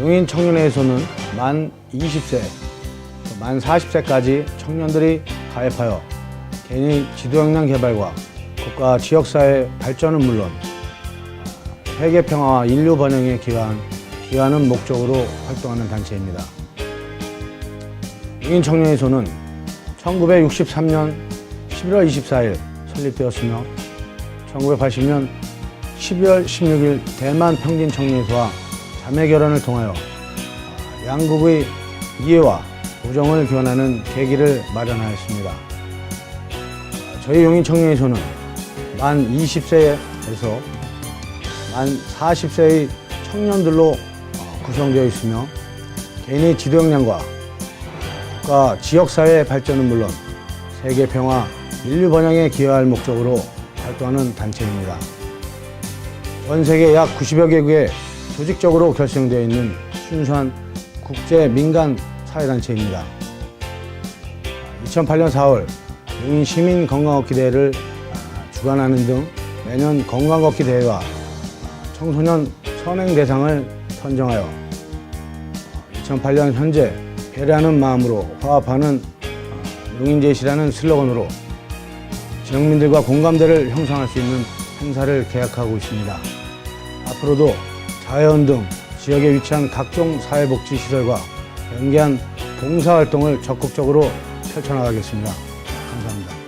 용인 청년회에서는 만 20세, 만 40세까지 청년들이 가입하여 개인의 지도 역량 개발과 국가 지역사회 발전은 물론 세계 평화와 인류 번영에 기여한 기여하는 목적으로 활동하는 단체입니다. 용인 청년회에서는 1963년 11월 24일 설립되었으며 1980년 12월 16일 대만 평진 청년회와 자매 결혼을 통하여 양국의 이해와 우정을 교환하는 계기를 마련하였습니다. 저희 용인 청년회에서는 만 20세에서 만 40세의 청년들로 어, 구성되어 있으며 개인의 지도 역량과 국가 지역사회 발전은 물론 세계 평화, 인류 번영에 기여할 목적으로 활동하는 단체입니다. 전 세계 약 90여 개국에 조직적으로 결성되어 있는 순수한 국제 민간 사회단체입니다. 2008년 4월 용인 시민 건강걷기 대회를 아, 주관하는 등 매년 건강걷기 대회와 청소년 선행 대상을 선정하여 2008년 현재 배려하는 마음으로 화합하는 어, 용인제시라는 슬로건으로 지역민들과 공감대를 형성할 수 있는 행사를 계획하고 있습니다. 앞으로도 자연 등 지역에 위치한 각종 사회복지시설과 연계한 봉사활동을 적극적으로 펼쳐나가겠습니다. 감사합니다.